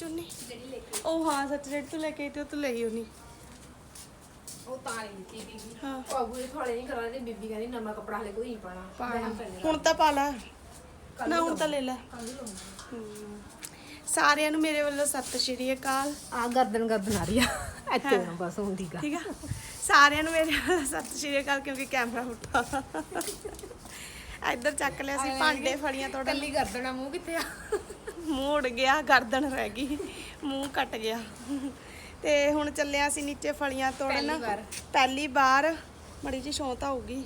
ਚੁੰਨੀ? ਜਿਹੜੀ ਲੈ ਕੇ ਉਹ ਹਾਂ ਸੱਚ ਜਿਹੜੀ ਤੂੰ ਲੈ ਕੇ ਆਈ ਤੇ ਉਹ ਤੂੰ ਲਈ ਹੋਣੀ ਉਹ ਤਾਂ ਨਹੀਂ ਦਿੱਤੀ ਬੀਬੀ ਹਾਂ। ਉਹ ਅਬੂ ਦੇ ਥੋੜੇ ਨਹੀਂ ਕਰਾ ਦੇ ਬੀਬੀ ਕਹਿੰਦੀ ਨਵਾਂ ਕੱਪੜਾ ਹਲੇ ਕੋਈ ਨਹੀਂ ਪਾਣਾ ਪਾਣਾ ਹੁਣ ਤਾਂ ਪਾ ਲੈ। ਨਾ ਹੁਣ ਤਾਂ ਲੈ। ਸਾਰਿਆਂ ਨੂੰ ਮੇਰੇ ਵੱਲੋਂ ਸਤਿ ਸ਼੍ਰੀ ਅਕਾਲ। ਆ ਗਰਦਨ ਗਰਦਨ ਆ ਰਹੀ ਆ। ਇੱਥੇ ਨਾ ਬਸ ਹੁੰਦੀ ਗਾ ਠੀਕ ਆ? ਸਾਰਿਆਂ ਨੂੰ ਮੇਰੇ ਵੱਲੋਂ ਸਤਿ ਸ਼੍ਰੀ ਅਕਾਲ ਕਿਉਂਕਿ ਕੈਮਰਾ ਉੱਠਾ। ਇੱਧਰ ਚੱਕ ਲਿਆ ਸੀ ਭਾਂਡੇ ਫੜੀਆਂ ਤੋੜਨ ਕੱਲੀ ਗਰਦਨ ਮੂੰਹ ਕਿੱਥੇ ਆ? ਮੂੰਹ ਉੜ ਗਿਆ ਗਰਦਨ ਰਹਿ ਗਈ ਮੂੰਹ ਕੱਟ ਗਿਆ। ਤੇ ਹੁਣ ਚੱਲਿਆ ਸੀ ਨੀਚੇ ਫਲੀਆਂ ਤੋੜਨ। ਪਹਿਲੀ ਵਾਰ। ਪਹਿਲੀ ਵਾਰ। ਮੜੀ ਜੀ ਸ਼ੌਂਤ ਆਊਗੀ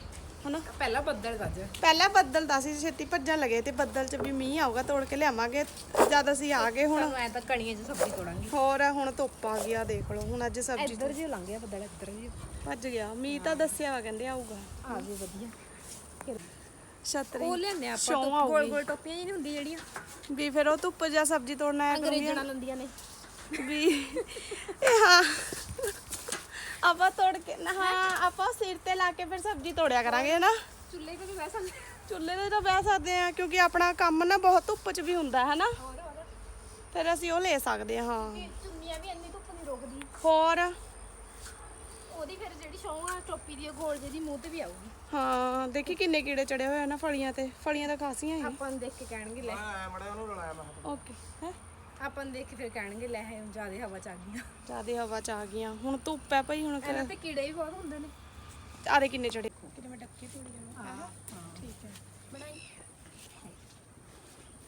ਹਨਾ? ਪਹਿਲਾਂ ਬੱਦਲ ਗੱਜ ਪਹਿਲਾਂ ਬੱਦਲ ਦਾ ਸੀ ਛੇਤੀ ਭੱਜਣ ਲੱਗੇ ਤੇ ਬੱਦਲ 'ਚ ਵੀ ਮੀਂਹ ਆਊਗਾ ਤੋੜ ਕੇ ਲਿਆਵਾਂਗੇ। ਜਦ ਅਸੀਂ ਆ ਗਏ ਹੁਣ। ਹੁਣ ਐ ਤਾਂ ਕਣੀਆਂ 'ਚ ਸਬਜ਼ੀ ਤੋੜਾਂਗੇ। ਹੋਰ ਹੁਣ ਧੁੱਪ ਆ ਗਿਆ ਦੇਖ ਲਓ ਹੁਣ ਅੱਜ ਸਬਜ਼ੀ ਇੱਧਰ ਜੀ ਲੰਘ ਗਿਆ ਬੱਦਲ ਇੱਧਰ ਜੀ ਭੱਜ ਗਿਆ। ਮੀਂਹ ਤਾਂ ਦੱਸਿਆ ਵਾ ਕਹਿੰਦੇ ਆਊਗਾ। ਆ ਗਏ ਵਧੀਆ। ਫਿਰ ਛਤਰੀ। ਉਹ ਲਿਆਨੇ ਆਪਾਂ ਤੋਂ। ਗੋਲ ਗੋਲ ਟੋਪੀਆਂ ਜੀ ਨਹੀਂ ਹੁੰਦੀ ਜਿਹੜੀਆਂ। ਵੀ ਫਿਰ ਉਹ ਧੁੱਪ ਜਾਂ ਸਬਜ਼ੀ ਤੋੜਨਾ ਆਇਆ ਕਰੂਗੀ। ਅੰਗਰੇਜ਼ਣਾ ਲੰਦੀਆਂ ਨੇ। ਵੀ ਇਹ ਹਾਂ। ਆਪਾਂ ਤੋੜ ਕੇ ਨਾ ਹਾਂ? ਆਪਾਂ ਸਿਰ ਤੇ ਲਾ ਕੇ ਫਿਰ ਸਬਜ਼ੀ ਤੋੜਿਆ ਕਰਾਂਗੇ ਨਾ? ਚੁੱਲ੍ਹੇ 'ਤੇ ਵੀ ਬਹਿ ਸਕਦੇ ਚੁੱਲ੍ਹੇ ਤੇ ਤਾਂ ਬਹਿ ਸਕਦੇ ਆ ਕਿਉਂਕਿ ਆਪਣਾ ਕੰਮ ਨਾ ਬਹੁਤ ਧੁੱਪ 'ਚ ਵੀ ਹੁੰਦਾ ਹੈ ਨਾ? ਫਿਰ ਅਸੀਂ ਉਹ ਲੈ ਸਕਦੇ ਹਾਂ ਹਾਂ। ਚੁੰਨੀਆਂ ਵੀ ਇੰਨੀ ਧੁੱਪ ਨਹੀਂ ਰੋਕਦੀ। ਹੋਰ? ਉਹਦੀ ਫਿਰ ਜਿਹੜੀ ਛਾਂ ਆ ਟੋਪੀ ਦੀ ਗੋਲ ਜਿਹੀ ਮੂੰਹ ਤੇ ਵੀ ਆਊਗੀ। ਹਾਂ ਦੇਖੀ ਕਿੰਨੇ ਕੀੜੇ ਚੜੇ ਹੋਏ ਆ ਨਾ ਫਲੀਆਂ ਤੇ? ਫਲੀਆਂ ਤਾਂ ਖਾਸੀਆਂ ਹੀ। ਆਪਾਂ ਨੂੰ ਦੇਖ ਕੇ ਕਹਿਣਗੇ ਲੈ। ਓਕੇ ਹੈ? ਆਪਾਂ ਨੂੰ ਦੇਖ ਕੇ ਫਿਰ ਕਹਿਣਗੇ ਲੈ ਹੈ ਜਿਆਦੇ ਹਵਾ ਚ ਆ ਗਈਆਂ। ਜਿਆਦੇ ਹਵਾ ਚ ਆ ਗਈਆਂ। ਹੁਣ ਧੁੱਪ ਹੈ ਭਈ ਹੁਣ ਇਹਨਾਂ ਤੇ ਕੀੜੇ ਵੀ ਬਹੁਤ ਹੁੰਦੇ ਨੇ। ਆਰੇ ਕਿੰਨੇ ਚੜੇ ਕਿਤੇ ਮੈਂ ਡੱਕੀ ਤੋੜੀ ਜਾਵਾਂ ਹਾਂ। ਠੀਕ ਹੈ। ਬਣਾਈ।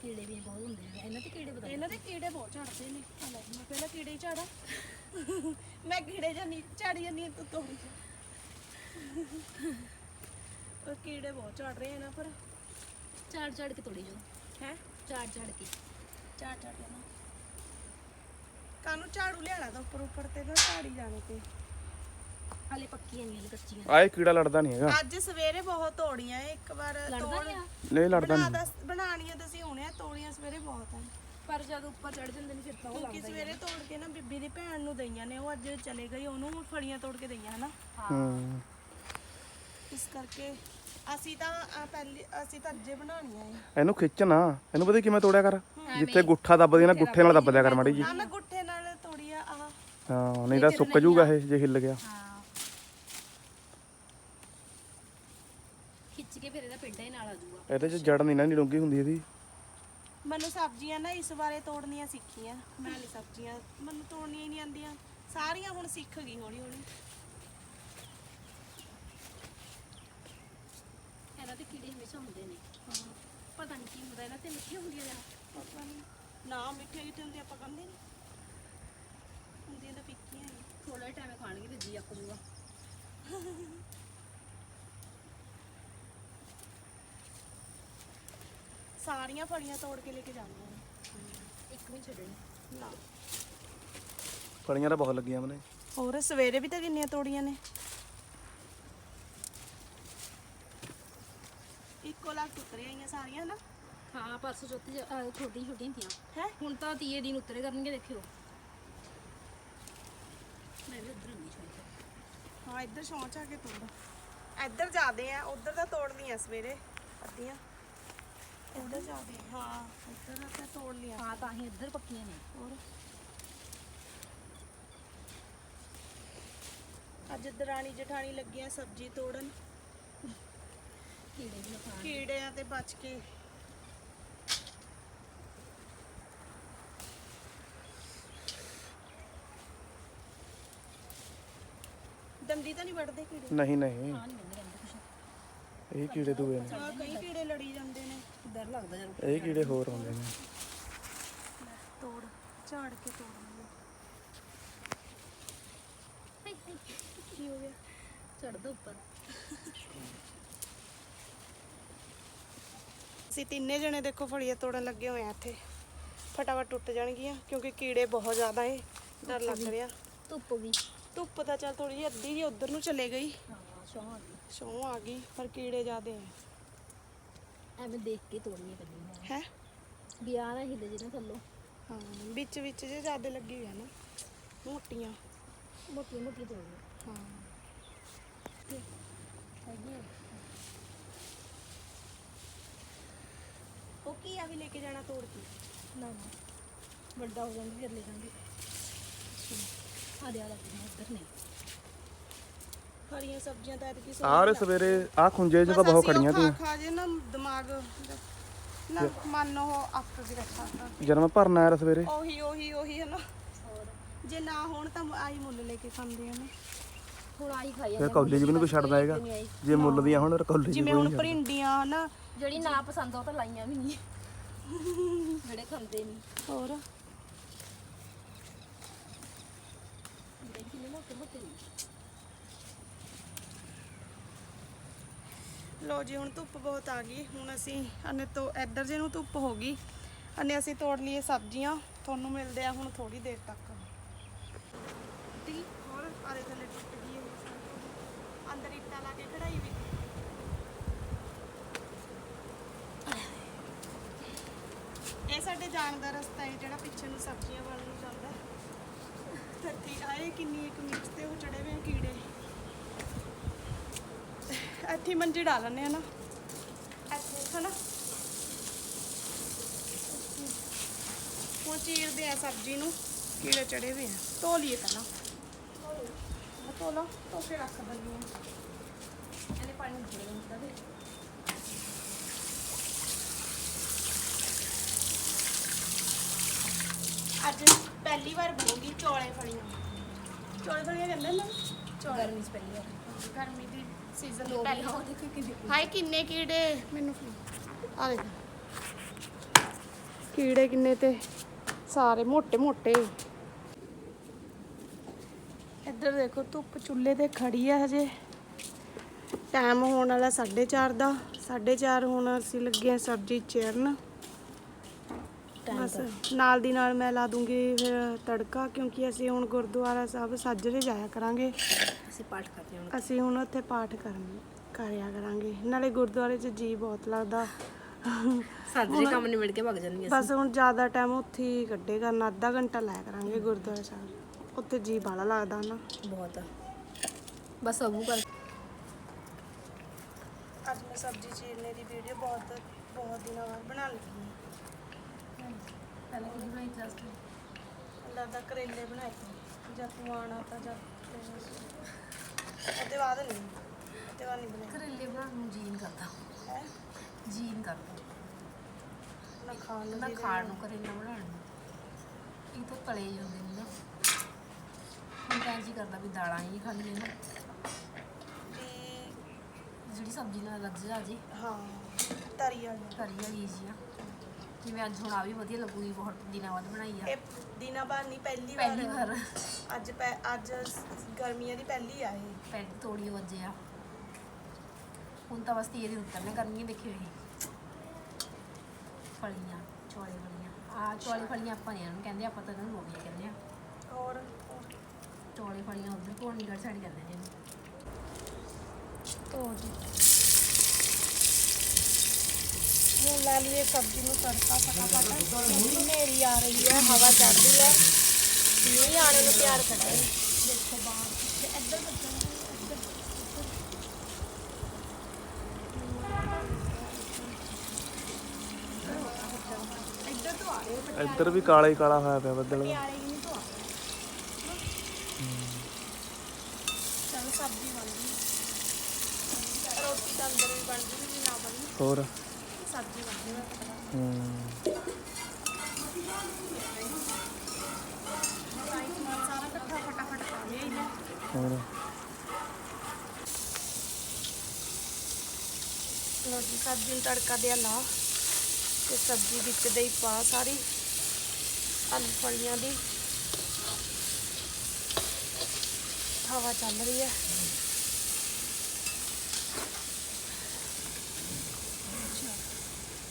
ਕੀੜੇ ਵੀ ਬਹੁਤ ਹੁੰਦੇ ਨੇ। ਇਹਨਾਂ ਤੇ ਕੀੜੇ ਬਤਾ ਇਹਨਾਂ ਦੇ ਕੀੜੇ ਬਹੁਤ ਝੜਦੇ ਨੇ। ਆ ਲੈ ਮੈਂ ਪਹਿਲਾਂ ਕੀੜੇ ਹੀ ਝਾੜਾ ਮੈਂ ਕੀੜੇ ਜਾਂ ਨਹੀਂ ਝਾੜੀ ਜਾਂਦੀ ਹਾਂ, ਤੂੰ ਤੋੜੀ। ਜਾ। ਕੀੜੇ ਬਹੁਤ ਝੜ ਰਹੇ ਆ ਨਾ ਪਰ। ਝਾੜ ਝਾੜ ਕੇ ਤੋੜੀ ਜੋ ਹੈ? ਝਾੜ ਝਾੜ ਕੇ। ਝਾੜ ਝਾੜ ਜਾਣਾ ਕਾਨੂੰ ਝਾੜੂ ਲਿਆਣਾ ਤਾਂ ਉੱਪਰ ਉੱਪਰ ਤੇ ਨਾ ਝਾੜੀ ਜਾਣੇ ਤੇ। ਹਾਲੇ ਪੱਕੀਆਂ ਨਹੀਂ ਹਾਲੇ ਕੱਚੀਆਂ। ਆਏ ਕੀੜਾ ਲੜਦਾ ਨਹੀਂ ਹੈਗਾ। ਅੱਜ ਸਵੇਰੇ ਬਹੁਤ ਤੋੜੀਆਂ ਏ, ਇੱਕ ਵਾਰ ਲੜਦਾ ਤੋੜ ਨਹੀਂ ਆ? ਨਹੀਂ ਲੜਦਾ ਬਣਾ ਨਹੀਂ। ਦਸ ਬਣਾਣੀਆਂ ਤਾਂ ਅਸੀਂ ਹੁਣੇ ਆ, ਤੋੜੀਆਂ ਸਵੇਰੇ ਬਹੁਤ ਆ। ਪਰ ਜਦ ਉੱਪਰ ਚੜ ਜਾਂਦੇ ਨੇ ਫਿਰ ਤਾਂ ਉਹ ਕਿਉਂਕਿ ਸਵੇਰੇ ਤੋੜ ਕੇ ਨਾ ਬੀਬੀ ਦੀ ਭੈਣ ਨੂੰ ਦਈਆਂ ਨੇ ਉਹ ਅੱਜ ਚਲੇ ਗਈ ਉਹਨੂੰ ਫੜੀਆਂ ਤੋੜ ਕੇ ਦਈਆਂ ਹਨਾ? ਹੂੰ। ਇਸ ਕਰਕੇ ਅਸੀਂ ਤਾਂ ਆਹ ਪਹਿਲੀ ਅਸੀਂ ਤਾਂ ਅੱਜੇ ਬਣਾਉਣੀਆਂ ਏ। ਇਹਨੂੰ ਖਿੱਚ ਨਾ। ਇਹਨੂੰ ਪਤਾ ਕਿਵੇਂ ਤੋੜਿਆ ਕਰ। ਜਿੱਥੇ ਗੁੱਠਾ ਦੱਬਦੀ ਨਾ ਗੁੱਠੇ ਨਾਲ ਦੱਬ ਦਿਆ ਕਰ ਮਾੜੀ ਜੀ। ਆ ਮੈਂ ਗੁੱਠੇ ਨਾਲ ਤੋੜੀ ਆ ਆਹ। ਹਾਂ ਨਹੀਂ ਤਾਂ ਸੁੱਕ ਜਾਊਗਾ ਇਹ ਜੇ ਹਿੱਲ ਗਿਆ। ਹਾਂ। ਖਿੱਚ ਕੇ ਫਿਰ ਇਹਦਾ ਪਿੰਡਾ ਹੀ ਨਾਲ ਆ ਜਾਊਗਾ। ਇਹਦੇ 'ਚ ਜੜ ਨਹੀਂ ਨਾ ਨਹੀਂ ਡੂੰਗੀ ਹੁੰਦੀ ਇਹਦੀ। ਮੈਨੂੰ ਸਬਜ਼ੀਆਂ ਨਾ ਇਸ ਬਾਰੇ ਤੋੜਨੀਆਂ ਸਿੱਖੀਆਂ। ਮੈਂ ਨਹੀਂ ਸਬਜ਼ੀਆਂ ਮੈਨੂੰ ਤੋੜਨੀਆਂ ਹੀ ਨਹੀਂ ਆਉਂਦੀਆਂ। ਸਾਰੀਆਂ ਹੁਣ ਸਿੱਖ ਗਈ ਹੌਲੀ ਹੌਲੀ ਇਹਨਾਂ ਤੇ ਕੀੜੇ ਹਮੇਸ਼ਾ ਹੁੰਦੇ ਨੇ। ਪਤਾ ਨਹੀਂ ਕੀ ਹੁੰਦਾ ਇਹਨਾਂ ਤੇ ਮਿੱਠੀਆਂ ਹੁੰਦੀਆਂ ਨੇ ਪਤਾ ਨਹੀਂ ਨਾ ਮਿੱਠੇ ਕਿਤੇ ਹੁੰਦੇ ਆਪਾਂ ਕਹਿੰਦੇ ਨਹੀਂ ਹੁੰਦੀਆਂ ਤਾਂ ਫਿੱਕੀਆਂ ਹੀ। ਥੋੜਾ ਟਾਈਮ ਖਾਣਗੇ ਤੇ ਜੀ ਆਕ ਜੂਗਾ ਸਾਰੀਆਂ ਫੜੀਆਂ ਤੋੜ ਕੇ ਲੈ ਕੇ ਜਾਂਦੀਆਂ ਨੇ ਇੱਕ ਵੀ ਛੱਡਣੀ। ਨਾ। ਫਲੀਆਂ ਤਾਂ ਬਹੁਤ ਲੱਗੀਆਂ ਮਨੇ ਹੋਰ ਸਵੇਰੇ ਵੀ ਤਾਂ ਕਿੰਨੀਆਂ ਤੋੜੀਆਂ ਨੇ। ਇੱਕੋ ਲੱਖ ਉਤਰੇ ਆਈਆਂ ਸਾਰੀਆਂ ਨਾ ਹਾਂ ਪਰਸੋਂ ਚੌਥੀ ਛੋਟੀ ਛੋਟੀਆਂ ਥੀਆਂ ਹੈ? ਹੁਣ ਤਾਂ ਤੀਏ ਦਿਨ ਉਤਰੇ ਕਰਨਗੇ ਦੇਖਿਓ। ਮੈਂ ਵੀ ਉਧਰ ਨਹੀਂ ਛੋਟੀ ਹਾਂ ਇੱਧਰ ਸ਼ੌਂਚ ਆ ਕੇ ਤੋੜ। ਇੱਧਰ ਜਾਦੇ ਆ ਉਧਰ ਤਾਂ ਤੋੜਨੀਆਂ ਸਵੇਰੇ ਅੱਧੀਆਂ। ਇੱਧਰ ਜਾਦੇ ਹਾਂ ਇੱਧਰ ਤਾਂ ਤੋੜ ਲਿਆ। ਹਾਂ ਤਾਂ ਹੀ ਇੱਧਰ ਪੱਕੀਆਂ ਨੇ। ਹੋਰ? ਅੱਜ ਦਰਾਣੀ ਜਠਾਣੀ ਲੱਗੀਆਂ ਸਬਜ਼ੀ ਤੋੜਨ। ਕੀੜੇ ਵੀ ਕੀੜਿਆਂ ਤੇ ਬਚ ਕੇ। ਦੰਦੀ ਤਾਂ ਨਹੀਂ ਵੱਢਦੇ ਕੀੜੇ? ਨਹੀਂ ਨਹੀਂ। ਕੁਛ। ਇਹ ਕੀੜੇ ਦੂਏ ਨੇ। ਕਈ ਕੀੜੇ ਲੜੀ ਜਾਂਦੇ ਨੇ। ਡਰ ਲੱਗਦਾ ਜਰ ਇਹ ਕੀੜੇ ਹੋਰ ਹੁੰਦੇ ਨੇ। ਤੋੜ ਝਾੜ ਕੇ ਤੋੜ ਲਈਏ ਕੀ ਹੋ ਗਿਆ? ਚੜਦਾ ਉੱਪਰ। ਅਸੀਂ ਤਿੰਨੇ ਜਣੇ ਦੇਖੋ ਫਲੀਆਂ ਤੋੜਨ ਲੱਗੇ ਹੋਏ ਆ ਇੱਥੇ। ਫਟਾਫਟ ਟੁੱਟ ਜਾਣਗੀਆਂ ਕਿਉਂਕਿ ਕੀੜੇ ਬਹੁਤ ਜ਼ਿਆਦਾ ਏ। ਡਰ ਲੱਗ ਰਿਹਾ। ਧੁੱਪ ਵੀ। ਧੁੱਪ ਤਾਂ ਚੱਲ ਥੋੜੀ ਜਿਹੀ ਅੱਧੀ ਜੀ ਉਧਰ ਨੂੰ ਚਲੇ ਗਈ। ਸ਼ੌਂ ਆ ਗਈ। ਪਰ ਕੀੜੇ ਜ਼ਿਆਦੇ ਆ। ਐਵੇਂ ਦੇਖ ਕੇ ਤੋੜਨੀ ਪੈਂਦੀ ਹੈ? ਵੀ ਆ ਨਾ ਹਿੱਲੇ ਜਿਹਨਾਂ ਥੱਲੋਂ। ਹਾਂ ਵਿੱਚ ਵਿੱਚ ਜੇ ਜ਼ਿਆਦੇ ਲੱਗੀ ਹੋਈ ਆ ਨਾ। ਮੋਟੀਆਂ। ਮੋਟੀਆਂ ਮੋਟੀਆਂ ਤੋੜਨੀ ਹਾਂ। ਹੈਗੀ ਆ ਉਹ ਕੀ ਆ ਵੀ ਲੈ ਕੇ ਜਾਣਾ ਤੋੜ ਕੇ? ਨਾ ਨਾ। ਵੱਡਾ ਹੋ ਜਾਂਦਾ ਫਿਰ ਲੈ ਜਾਵਾਂਗੇ ਆ ਦੇ ਆ ਲੱਗ ਉੱਧਰ ਨੇ ਹਰੀਆਂ ਸਬਜ਼ੀਆਂ ਤਾਂ ਐਤਕੀ ਆਰੇ ਸਵੇਰੇ ਆ ਖੁੰਝੇ ਚ ਤਾਂ ਬਹੁਤ ਖੜੀਆਂ ਤੀਆਂ ਖਾ ਜੇ ਨਾ ਦਿਮਾਗ ਨਾ ਮਨ ਉਹ ਅੱਕ ਜੀ ਰੱਖਾ ਜਦ ਮੈਂ ਭਰਨਾ ਆਇਆ ਸਵੇਰੇ। ਉਹੀ ਉਹੀ ਉਹੀ ਹੈ ਨਾ। ਜੇ ਨਾ ਹੋਣ ਤਾਂ ਆਈ ਮੁੱਲ ਲੈ ਕੇ ਖਾਂਦੇ ਆ ਨੇ। ਹੁਣ ਆਈ ਖਾਈ ਫਿਰ ਕਾਲਜ ਵੀ ਨਹੀਂ ਕੋਈ ਛੱਡਦਾ ਹੈਗਾ ਜੇ ਮੁੱਲ ਦੀਆਂ ਹੁਣ ਕਾਲਜ ਜਿਵੇਂ ਹੁਣ ਭਰਿੰਡੀਆਂ ਨਾ। ਜਿਹੜੀ ਨਾ ਪਸੰਦ ਆ ਉਹ ਤਾਂ ਲਾਈਆਂ ਵੀ ਨਹੀਂ। ਖਾਂਦੇ ਨਹੀਂ ਹੋਰ? ਲੋ ਜੀ ਹੁਣ ਧੁੱਪ ਬਹੁਤ ਆ ਗਈ। ਹੁਣ ਅਸੀਂ ਅਨੇ ਤੋਂ ਇੱਧਰ ਜੇ ਨੂੰ ਧੁੱਪ ਹੋ ਗਈ ਅਨੇ ਅਸੀਂ ਤੋੜ ਲਈਏ ਸਬਜ਼ੀਆਂ। ਤੁਹਾਨੂੰ ਮਿਲਦੇ ਆ ਹੁਣ ਥੋੜੀ ਦੇਰ ਤੱਕ। ਟੀ ਹੋਰ ਆਰੇ ਥੱਲੇ ਟੁੱਟ ਗਈ ਅੰਦਰ ਇੱਟਾਂ ਲਾ ਕੇ ਕਢਾਈ ਵੀ ਇਹ ਜਾਣ ਦਾ ਰਸਤਾ ਹੈ ਜਿਹੜਾ ਪਿੱਛੇ ਨੂੰ ਸਬਜ਼ੀਆਂ ਵੱਲ ਨੂੰ ਜਾਂਦਾ ਧਰਤੀ ਆਏ ਕਿੰਨੀ ਇੱਕ ਮਿਰਚ ਤੇ ਉਹ ਚੜੇ ਹੋਏ ਆ ਕੀੜੇ। ਇੱਥੇ ਮੰਜੀ ਡਾ ਲੈਂਦੇ ਆ ਨਾ। ਇੱਥੇ, ਹਨਾ? ਹੁਣ ਚੀਰਦੇ ਆ ਸਬਜ਼ੀ ਨੂੰ, ਕੀੜੇ ਚੜੇ ਹੋਏ ਆ। ਧੋ ਲਈਏ ਪਹਿਲਾਂ। ਧੋ ਲਓ। ਧੋ ਕੇ ਰੱਖ ਦਿੰਦੀ ਹਾਂ ਇਹਨੇ ਪਾਣੀ ਨਿਕਲ ਜਾਂਦਾ ਤੇ ਅੱਜ ਪਹਿਲੀ ਵਾਰ ਬਣੂਗੀ ਚੌਲੇ ਫਲੀਆਂ ਚੌਲੇ ਫਲੀਆਂ ਕਹਿੰਦੇ ਨੇ? ਚੌਲੇ। ਗਰਮੀ ਚ ਪਹਿਲੀ ਵਾਰ। ਗਰਮੀ ਦੀ ਸੀਜ਼ਨ ਦੀ ਪਹਿਲੀ ਵਾਰ ਹਾਏ ਕਿੰਨੇ ਕੀੜੇ। ਮੈਨੂੰ ਆ ਦੇਖ। ਕੀੜੇ ਕਿੰਨੇ ਤੇ। ਸਾਰੇ ਮੋٹے ਮੋٹے ਇੱਧਰ ਦੇਖੋ ਧੁੱਪ ਚੁੱਲ੍ਹੇ ਤੇ ਖੜੀ ਆ ਹਜੇ। ਟਾਈਮ ਹੋਣ ਵਾਲਾ 4:30 ਦਾ। 4:30 ਹੁਣ ਅਸੀਂ ਲੱਗੇ ਆ ਸਬਜ਼ੀ ਚੇਰਨ। ਬਸ ਨਾਲ ਦੀ ਨਾਲ ਮੈਂ ਲਾ ਦੂੰਗੀ ਫਿਰ ਤੜਕਾ ਕਿਉਂਕਿ ਅਸੀਂ ਹੁਣ ਗੁਰਦੁਆਰਾ ਸਾਹਿਬ ਸਾਜਰੇ ਜਾਇਆ ਕਰਾਂਗੇ। ਅਸੀਂ ਪਾਠ ਕਰਦੇ ਹਾਂ ਅਸੀਂ ਹੁਣ ਉੱਥੇ ਪਾਠ ਕਰਨ ਕਰਿਆ ਕਰਾਂਗੇ। ਨਾਲੇ ਗੁਰਦੁਆਰੇ 'ਚ ਜੀ ਬਹੁਤ ਲੱਗਦਾ। ਸਾਜਰੇ ਕੰਮ ਨਿਬੜ ਕੇ ਭੱਗ ਜਾਂਦੀਆਂ ਬਸ ਹੁਣ ਜ਼ਿਆਦਾ ਟਾਈਮ ਉੱਥੇ ਹੀ ਕੱਢੇ ਕਰਨਾ ਅੱਧਾ ਘੰਟਾ ਲਾਇਆ ਕਰਾਂਗੇ ਗੁਰਦੁਆਰਾ ਸਾਹਿਬ। ਉੱਥੇ ਜੀ ਬਾਲਾ ਲੱਗਦਾ ਨਾ। ਬਹੁਤ ਬਸ ਅਬੂ ਕਰ ਅੱਜ ਮੈਂ ਸਬਜ਼ੀ ਚੀਰਨੇ ਦੀ ਵੀਡੀਓ ਬਹੁਤ ਬਹੁਤ ਦਿਨਾਂ ਬਾਅਦ ਬਣਾ ਲਈ। ਪਹਿਲਾਂ ਕਿਹਦੀ ਬਣਾਈ ਜਸਟ ਲੱਗਦਾ ਕਰੇਲੇ ਬਣਾਏ ਸੀ। ਜਦ ਤੂੰ ਆਣਾ ਤਾਂ ਜਦ ਉਹਦੇ ਬਾਅਦ ਨਹੀਂ ਉਹਦੇ ਬਾਅਦ ਨਹੀਂ ਬਣਾਏ ਕਰੇਲੇ ਬਣਾਉਣ ਨੂੰ ਜੀਨ ਕਰਦਾ ਹੈ ਜੀਨ ਕਰਦਾ ਨਾ ਖਾਣ ਨੂੰ ਨਾ ਵੀ ਖਾਣ ਨੂੰ ਕਰੇਲਾ ਬਣਾਉਣ ਨੂੰ ਇਹ ਤਾਂ ਤਲੇ ਹੀ ਹੁੰਦੇ ਨੇ ਨਾ ਹੁਣ ਤਾਂ ਜੀ ਕਰਦਾ ਵੀ ਦਾਲਾਂ ਹੀ ਖਾ ਲਈਏ ਨਾ ਵੀ ਜਿਹੜੀ ਸਬਜ਼ੀ ਨਾਲ ਲੱਗ ਜਾ ਜੀ ਹਾਂ ਤਰੀ ਵਾਲੀ ਕਰੀ ਵਾਲੀ ਜੀ ਆ ਜਿਵੇਂ ਅੱਜ ਹੁਣ ਆ ਵੀ ਵਧੀਆ ਲੱਗੂਗੀ ਬਹੁਤ ਦਿਨਾਂ ਬਾਅਦ ਬਣਾਈ ਆ। ਇਹ ਦਿਨਾਂ ਬਾਅਦ ਨਹੀਂ ਪਹਿਲੀ ਵਾਰ। ਪਹਿਲੀ ਵਾਰ। ਅੱਜ ਪੈ- ਅੱਜ ਗਰਮੀਆਂ ਦੀ ਪਹਿਲੀ ਆ ਇਹ। ਪੈਂਟ ਤੋੜੀ ਵੱਜੇ ਆ। ਹੁਣ ਤਾਂ ਬਸ ਤੀਏ ਦਿਨ ਉਤਰਨੇ ਕਰਨੀਆਂ ਦੇਖੀ ਹੋਈ ਫਲੀਆਂ ਚੌਲੇ ਫਲੀਆਂ। ਆ ਚੌਲੇ ਫਲੀਆਂ ਆਪਾਂ ਨਹੀਂ ਇਹਨੂੰ ਕਹਿੰਦੇ ਆਪਾਂ ਤਾਂ ਇਹਨੂੰ ਲੋਬੀਆਂ ਕਹਿੰਦੇ ਆ। ਹੋਰ? ਚੌਲੇ ਫਲੀਆਂ ਉਧਰ ਭੋਣੀਗੜ੍ਹ ਸਾਈਡ ਕਹਿੰਦੇ ਨੇ ਇਹਨੂੰ। ਧੋ ਜੀ ਹੁਣ ਲਾ ਲਈਏ ਸਬਜ਼ੀ ਨੂੰ ਤੜਕਾ ਫਟਾਫਟ। ਕਿਉਂਕਿ ਹਨੇਰੀ ਆ ਰਹੀ ਹੈ ਹਵਾ ਚੱਲ ਰਹੀ ਹੈ। ਮੀਂਹ ਆਣੇ ਨੂੰ ਤਿਆਰ ਖੜਾ ਹੈ ਦੇਖੋ ਬਾਹਰ ਤੇ ਇੱਧਰ ਬੱਚਾ ਵੀ ਕਾਲਾ ਹੀ ਕਾਲਾ ਹੋਇਆ ਪਿਆ ਬੱਦਲ। ਹੋਰ? ਸਬਜ਼ੀ ਬਣ ਗਈ ਮੈਂ ਪਤਾ ਹੂੰ ਸਾਰਾ ਸਮਾਨ ਸਾਰਾ ਇਕੱਠਾ ਫਟਾਫਟ ਪਾ ਲਿਆ ਹੀ ਮੈਂ ਹੋਰ ਲੋ ਜੀ ਸਬਜ਼ੀ ਨੂੰ ਤੜਕਾ ਦਿਆ ਲਾ ਤੇ ਸਬਜ਼ੀ ਵਿੱਚ ਦੇ ਹੀ ਪਾ ਸਾਰੀ ਆਲੂ ਫਲੀਆਂ ਦੀ ਹਵਾ ਚੱਲ ਰਹੀ ਹੈ ਅੱਛਾ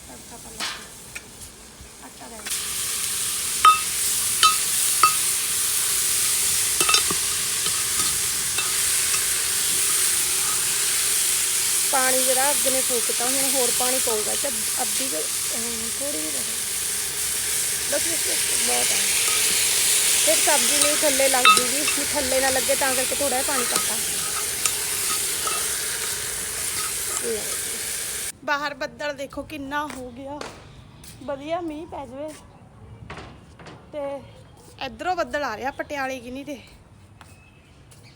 ਤੜਕਾ ਪਾ ਲਾ ਆਟਾ ਲੈ ਪਾਣੀ ਜਿਹੜਾ ਅੱਗ ਨੇ ਫੂਕਤਾ ਹੁਣ ਹੋਰ ਪਾਣੀ ਪਊਗਾ ਤੇ ਅੱਧੀ ਕੁ, ਅਮ, ਥੋੜੀ ਜਿਹੀ ਰਹੀ ਬਸ ਬਸ ਬਸ, ਬਹੁਤ ਆ ਫਿਰ ਸਬਜ਼ੀ ਨਹੀਂ ਥੱਲੇ ਲੱਗ ਜੂਗੀ ਵੀ ਥੱਲੇ ਨਾ ਲੱਗੇ ਤਾਂ ਕਰਕੇ ਥੋੜਾ ਜਿਹਾ ਪਾਣੀ ਪਾਤਾ ਵਧੀਆ ਮੀਂਹ ਪੈ ਜਾਵੇ। ਤੇ ਇਧਰੋਂ ਬੱਦਲ ਆ ਰਿਹਾ ਪਟਿਆਲੇ ਕਿਨੀ ਤੇ।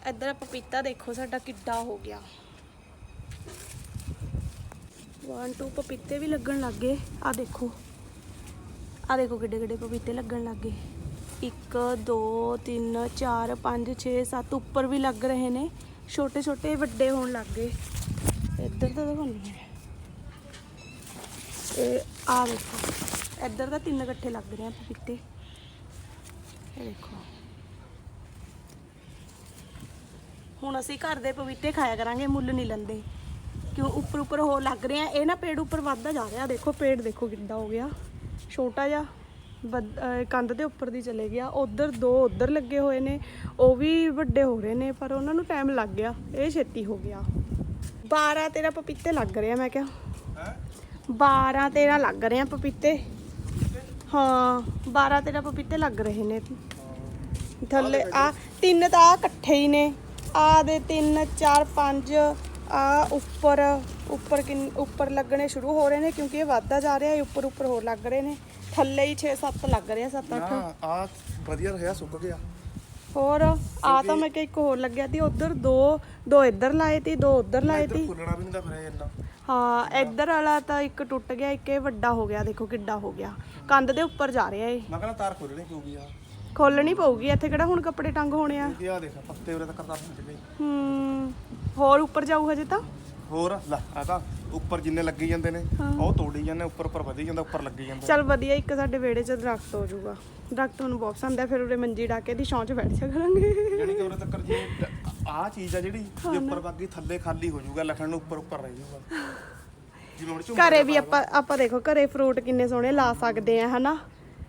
ਇੱਧਰ ਪਪੀਤਾ ਦੇਖੋ ਸਾਡਾ ਕਿੱਡਾ ਹੋ ਗਿਆ। 1 2 ਪਪੀਤੇ ਵੀ ਲੱਗਣ ਲੱਗ ਗਏ। ਆ ਦੇਖੋ। ਆ ਦੇਖੋ ਕਿੱਡੇ ਕਿੱਡੇ ਪਪੀਤੇ ਲੱਗਣ ਲੱਗ ਗਏ। 1 2 3 4 5 6 7 ਉੱਪਰ ਵੀ ਲੱਗ ਰਹੇ ਨੇ। ਛੋਟੇ ਛੋਟੇ ਵੱਡੇ ਹੋਣ ਲੱਗ ਗਏ। ਇੱਧਰ ਤਾਂ ਦਿਖਾਉਂਦੀ ਇਹ ਆ ਦੇਖੋ। ਇੱਧਰ ਤਾਂ ਤਿੰਨ ਇਕੱਠੇ ਲੱਗ ਰਹੇ ਆ ਪਪੀਤੇ ਇਹ ਦੇਖੋ। ਹੁਣ ਅਸੀਂ ਘਰ ਦੇ ਪਪੀਤੇ ਖਾਇਆ ਕਰਾਂਗੇ ਮੁੱਲ ਨਹੀਂ ਲੈਂਦੇ। ਕਿਉਂ ਉੱਪਰ ਉੱਪਰ ਹੋ ਲੱਗ ਰਹੇ ਆ ਇਹ ਨਾ ਪੇੜ ਉੱਪਰ ਵੱਧਦਾ ਜਾ ਰਿਹਾ। ਦੇਖੋ ਪੇੜ ਦੇਖੋ ਕਿੱਡਾ ਹੋ ਗਿਆ। ਛੋਟਾ ਜਿਹਾ ਕੰਧ ਦੇ ਉੱਪਰ ਦੀ ਚਲੇ ਗਿਆ। ਉਧਰ ਦੋ ਉਧਰ ਲੱਗੇ ਹੋਏ ਨੇ ਉਹ ਵੀ ਵੱਡੇ ਹੋ ਰਹੇ ਨੇ ਪਰ ਉਹਨਾਂ ਨੂੰ ਟਾਈਮ ਲੱਗ ਗਿਆ। ਇਹ ਛੇਤੀ ਹੋ ਗਿਆ। 12 13 ਪਪੀਤੇ ਲੱਗ ਰਹੇ ਆ ਮੈਂ ਕਿਹਾ। ਹੈ? 12 13 ਲੱਗ ਰਹੇ ਆ ਪਪੀਤੇ। ਹਾਂ 12 13 ਪਪੀਤੇ ਲੱਗ ਰਹੇ ਨੇ ਥੱਲੇ ਆ ਤਿੰਨ ਤਾਂ ਆ ਇਕੱਠੇ ਹੀ ਨੇ। ਆ ਦੇ 3 4 5 ਆ ਉੱਪਰ ਉੱਪਰ ਕਿੰਨ ਉੱਪਰ ਲੱਗਣੇ ਸ਼ੁਰੂ ਹੋ ਰਹੇ ਨੇ ਕਿਉਂਕਿ ਇਹ ਵੱਧਦਾ ਜਾ ਰਿਹਾ ਹੈ ਉੱਪਰ ਉੱਪਰ ਹੋਰ ਲੱਗ ਰਹੇ ਨੇ। ਥੱਲੇ ਹੀ 6 7 ਲੱਗ ਰਹੇ ਆ 7 8 ਨਾ ਆ ਵਧੀਆ ਰਿਹਾ ਸੁੱਕ ਗਿਆ। ਹੋਰ ਆ ਤਾਂ ਮੈਂ ਕਿ ਇੱਕ ਹੋਰ ਲੱਗਿਆ ਤੀ ਉਧਰ ਦੋ ਦੋ ਇੱਧਰ ਲਾਏ ਤੀ ਦੋ ਉਧਰ ਲਾਏ ਤੀ। ਫੁੱਲਣਾ ਵੀ ਨਹੀਂ ਤਾਂ ਫਿਰ ਇੰਨਾ। ਹਾਂ ਇੱਧਰ ਵਾਲਾ ਤਾਂ ਇੱਕ ਟੁੱਟ ਗਿਆ ਇੱਕ ਇਹ ਵੱਡਾ ਹੋ ਗਿਆ ਦੇਖੋ ਕਿੱਡਾ ਹੋ ਗਿਆ। ਕੰਧ ਦੇ ਉੱਪਰ ਜਾ ਰਿਹਾ ਇਹ। ਮੈਂ ਕਹਿੰਦਾ ਤਾਰ ਖੋਲਣੀ ਪਊਗੀ ਆ। ਖੋਲਣੀ ਪਊਗੀ ਇੱਥੇ ਕਿਹੜਾ ਹੁਣ ਕੱਪੜੇ ਟੰਗ ਹੋਣੇ ਆ? ਇਹ ਆ ਦੇਖ ਪੱਤੇ ਉਰੇ ਤੱਕ ਤਾਂ ਪਹੁੰਚ ਗਏ। ਹੂੰ ਹੋਰ ਉੱਪਰ ਜਾਊ ਹਜੇ ਤਾਂ? ਹੋਰ ਲੈ ਆ ਤਾਂ ਉੱਪਰ ਜਿੰਨੇ ਲੱਗੀ ਜਾਂਦੇ ਨੇ ਉਹ ਤੋੜੀ ਜਾਂਦੇ ਉੱਪਰ ਉੱਪਰ ਵਧੀ ਜਾਂਦਾ ਉੱਪਰ ਲੱਗੀ ਜਾਂਦਾ। ਚੱਲ ਵਧੀਆ ਇੱਕ ਸਾਡੇ ਵਿਹੜੇ 'ਚ ਦਰਖਤ ਹੋ ਜਾਊਗਾ। ਦਰਖਤ ਮੈਨੂੰ ਬਹੁਤ ਪਸੰਦ ਹੈ ਫਿਰ ਉਰੇ ਮੰਜੀ ਕੇ ਦੀ ਛਾਂ 'ਚ ਬੈਠ ਜਾ ਕਰਾਂਗੇ। ਯਾਨੀ ਕਿ ਉਰੇ ਤੱਕ ਜੇ ਆ ਚੀਜ਼ ਆ ਜਿਹੜੀ ਜੇ ਉੱਪਰ ਬਾਕੀ ਥੱਲੇ ਖਾਲੀ ਹੋ ਜਾਊਗਾ ਲਖਣ ਨੂੰ ਉੱਪਰ ਉੱਪਰ ਰਹਿ ਜਾਊਗਾ। ਜਿਵੇਂ ਹੁਣ ਝੁੰਮਰ ਘਰੇ ਵੀ ਆਪਾਂ ਆਪਾਂ ਦੇਖੋ ਘਰੇ ਫਰੂਟ ਕਿੰਨੇ ਸੋਹਣੇ ਲਾ ਸਕਦੇ ਆ ਹਨਾ?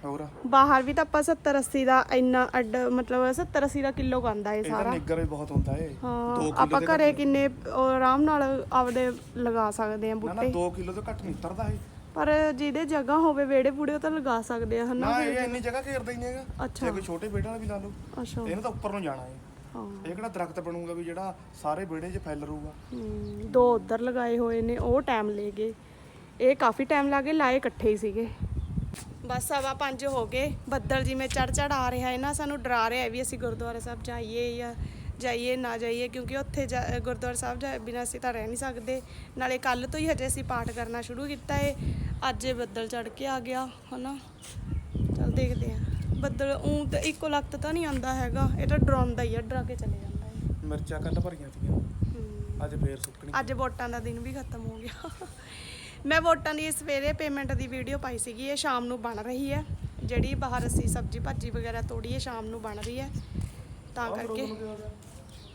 ਹੋਰ? ਬਾਹਰ ਵੀ ਤਾਂ ਆਪਾਂ 70 80 ਦਾ ਇੰਨਾ ਅੱਡ ਮਤਲਬ 70 80 ਦਾ ਕਿਲੋ ਆਂਦਾ ਇਹ ਸਾਰਾ। ਨਿੱਗਰ ਵੀ ਬਹੁਤ ਹੁੰਦਾ ਏ। ਹਾਂ ਆਪਾਂ ਘਰੇ ਕਿੰਨੇ ਉਹ ਆਰਾਮ ਨਾਲ ਆਪਦੇ ਲਗਾ ਸਕਦੇ ਆ ਨਾ ਨਾ ਬੂਟੇ। 2 ਕਿਲੋ ਤੋਂ ਘੱਟ ਨਹੀਂ ਉਤਰਦਾ ਇਹ। ਪਰ ਜਿਹਦੇ ਜਗ੍ਹਾ ਹੋਵੇ ਵਿਹੜੇ ਬੂੜੇ ਉਹ ਤਾਂ ਲਗਾ ਸਕਦੇ ਆ ਹਨਾ? ਨਾ ਇਹ ਇੰਨੀ ਜਗ੍ਹਾ ਘੇਰਦਾ ਹੀ ਨਹੀਂ ਹੈਗਾ। ਅੱਛਾ। ਜੇ ਕੋਈ ਛੋਟੇ ਬੇਟੇ ਵਾਲਾ ਵੀ ਲਾ ਲਓ ਅੱਛਾ। ਇਹਨੂੰ ਤਾਂ ਉੱਪਰ ਨੂੰ ਜਾਣਾ ਏ ਹਾਂ। ਇਹ ਕਿਹੜਾ ਦਰਖਤ ਬਣੂਗਾ ਵੀ ਜਿਹੜਾ ਸਾਰੇ ਵਿਹੜੇ 'ਚ ਫੈਲ ਰਹੂਗਾ? ਹਮ, ਦੋ ਉਧਰ ਲਗਾਏ ਹੋਏ ਨੇ ਉਹ ਟਾਈਮ ਲੈ ਗਏ। ਇਹ ਕਾਫੀ ਟਾਈਮ ਲਾ ਕੇ ਲਾਏ ਇਕੱਠੇ ਹੀ ਸੀਗੇ। ਬਸ ਸਵਾ ਪੰਜ ਹੋ ਗਏ। ਬੱਦਲ ਜਿਵੇਂ ਚੜ ਚੜ ਆ ਰਿਹਾ ਹੈ ਨਾ ਸਾਨੂੰ ਡਰਾ ਰਿਹਾ ਹੈ ਵੀ ਅਸੀਂ ਗੁਰਦੁਆਰਾ ਸਾਹਿਬ ਜਾਈਏ ਜਾਂ ਜਾਈਏ ਨਾ ਜਾਈਏ ਕਿਉਂਕਿ ਉੱਥੇ ਗੁਰਦੁਆਰਾ ਸਾਹਿਬ ਜਾ ਬਿਨਾਂ ਅਸੀਂ ਤਾਂ ਰਹਿ ਨਹੀਂ ਸਕਦੇ। ਨਾਲੇ ਕੱਲ ਤੋਂ ਹੀ ਹਜੇ ਅਸੀਂ ਪਾਠ ਕਰਨਾ ਸ਼ੁਰੂ ਕੀਤਾ ਏ। ਅੱਜ ਬੱਦਲ ਚੜ ਕੇ ਆ ਗਿਆ ਹਨਾ? ਚਲ ਦੇਖਦੇ ਆਂ। ਬੱਦਲ ਉਂ ਤਾਂ ਇੱਕੋ ਲਖਤ ਤਾਂ ਨਹੀਂ ਆਂਦਾ ਹੈਗਾ। ਇਹ ਤਾਂ ਡਰਾਉਂਦਾ ਹੀ ਆ ਡਰਾ ਕੇ ਚਲੇ ਜਾਂਦਾ ਹੈ ਮਿਰਚਾਂ ਕੱਲ ਭਰੀਆਂ ਸੀਗੀਆਂ। ਅੱਜ ਫੇਰ ਸੁੱਕਣੀ ਅੱਜ ਵੋਟਾਂ ਦਾ ਦਿਨ ਵੀ ਖਤਮ ਹੋ ਗਿਆ। ਮੈਂ ਵੋਟਾਂ ਦੀ ਸਵੇਰੇ ਪੇਮੈਂਟ ਦੀ ਵੀਡੀਓ ਪਾਈ ਸੀਗੀ ਇਹ ਸ਼ਾਮ ਨੂੰ ਬਣ ਰਹੀ ਹੈ। ਜਿਹੜੀ ਬਾਹਰ ਅਸੀਂ ਸਬਜ਼ੀ ਭਾਜੀ ਵਗੈਰਾ ਤੋੜੀ ਹੈ ਸ਼ਾਮ ਨੂੰ ਬਣ ਰਹੀ ਹੈ। ਤਾਂ ਕਰਕੇ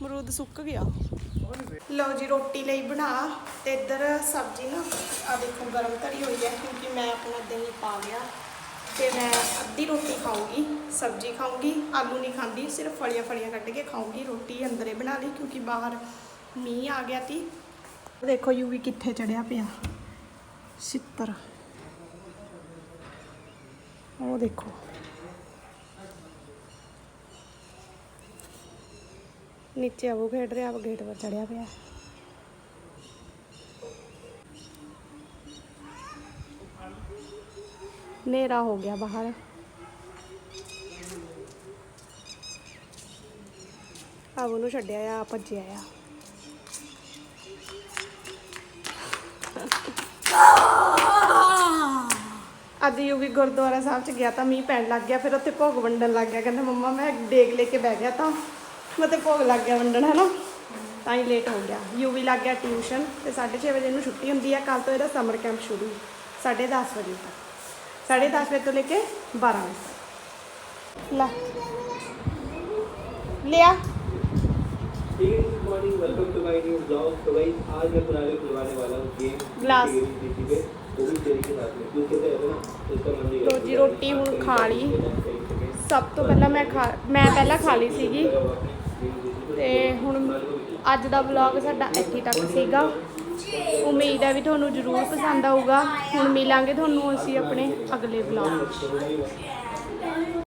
ਮਰੂਦ ਸੁੱਕ ਗਿਆ। ਲਓ ਜੀ, ਰੋਟੀ ਲਈ ਬਣਾ ਤੇ ਇੱਧਰ ਸਬਜ਼ੀ ਨਾ ਆ ਦੇਖੋ, ਗਰਮ ਧਰੀ ਹੋਈ ਹੈ ਕਿਉਂਕਿ ਮੈਂ ਆਪਣਾ ਦਹੀਂ ਪਾ ਲਿਆ। ਤੇ ਮੈਂ ਅੱਧੀ ਰੋਟੀ ਖਾਊਂਗੀ, ਸਬਜ਼ੀ ਖਾਊਂਗੀ, ਆਲੂ ਨਹੀਂ ਖਾਂਦੀ, ਸਿਰਫ ਫਲੀਆਂ ਫਲੀਆਂ ਕੱਢ ਕੇ ਖਾਊਂਗੀ, ਰੋਟੀ ਅੰਦਰੇ ਬਣਾ ਲਈ ਕਿਉਂਕਿ ਬਾਹਰ ਮੀਂਹ ਆ ਗਿਆ ਤੀ ਦੇਖੋ ਯੂਵੀ ਕਿੱਥੇ ਚੜਿਆ ਪਿਆ। ਛਿੱਤਰ। ਉਹ ਦੇਖੋ। ਨੀਚੇ ਉਹ ਖੇਡ ਰਿਹਾ ਆਪ ਗੇਟ 'ਤੇ ਚੜਿਆ ਪਿਆ। ਹਨੇਰਾ ਹੋ ਗਿਆ ਬਾਹਰ। ਆਪ ਉਹਨੂੰ ਛੱਡਿਆ ਆ ਭੱਜਿਆ ਆ। ਅੱਜ ਯੂਵੀ ਗੁਰਦੁਆਰਾ ਸਾਹਿਬ ਚ ਗਿਆ ਤਾਂ ਮੀਂਹ ਪੈਣ ਲੱਗ ਗਿਆ, ਫਿਰ ਉੱਥੇ ਭੋਗ ਵੰਡਣ ਲੱਗ ਗਿਆ। ਕਹਿੰਦਾ ਮੰਮਾ ਮੈਂ ਡੇਗ ਲੈ ਕੇ ਬਹਿ ਗਿਆ ਤਾਂ। ਮੈਂ ਤੇ ਭੋਗ ਲੱਗ ਗਿਆ ਵੰਡਣ ਹਨਾ ਤਾਂ ਹੀ ਲੇਟ ਹੋ ਗਿਆ ਯੂਵੀ ਲੱਗ ਗਿਆ ਟਿਊਸ਼ਨ ਤੇ 6:30 ਵਜੇ ਇਹਨੂੰ ਛੁੱਟੀ ਹੁੰਦੀ ਹੈ ਕੱਲ ਤੋਂ ਇਹਦਾ ਸਮਰ ਕੈਂਪ ਸ਼ੁਰੂ 10:30 ਵਜੇ ਤੱਕ 10:30 ਵਜੇ ਤੋਂ ਲੈ ਕੇ 12 ਵਜੇ ਤੱਕ ਲੈ ਲਿਆ good morning welcome to my new blog तो भाई आज मैं पुराने खुलवाने वाला हूँ गेम ग्लास। जीपी पे वो भी तेरी के साथ में क्योंकि कहते हैं ना उसका मंदिर ਲੋ ਜੀ ਰੋਟੀ ਹੁਣ ਖਾ ਲਈ ਸਭ ਤੋਂ ਪਹਿਲਾਂ ਮੈਂ ਖਾ ਮੈਂ ਪਹਿਲਾਂ ਖਾ ਲਈ ਸੀਗੀ ਤੇ ਹੁਣ ਅੱਜ ਦਾ ਵਲੌਗ ਸਾਡਾ ਇੱਥੇ ਤੱਕ ਸੀਗਾ। ਉਮੀਦ ਹੈ ਵੀ ਤੁਹਾਨੂੰ ਜ਼ਰੂਰ ਪਸੰਦ ਆਊਗਾ। ਹੁਣ ਮਿਲਾਂਗੇ ਤੁਹਾਨੂੰ ਅਸੀਂ ਆਪਣੇ ਅਗਲੇ ਵਲੌਗ ਵਿੱਚ।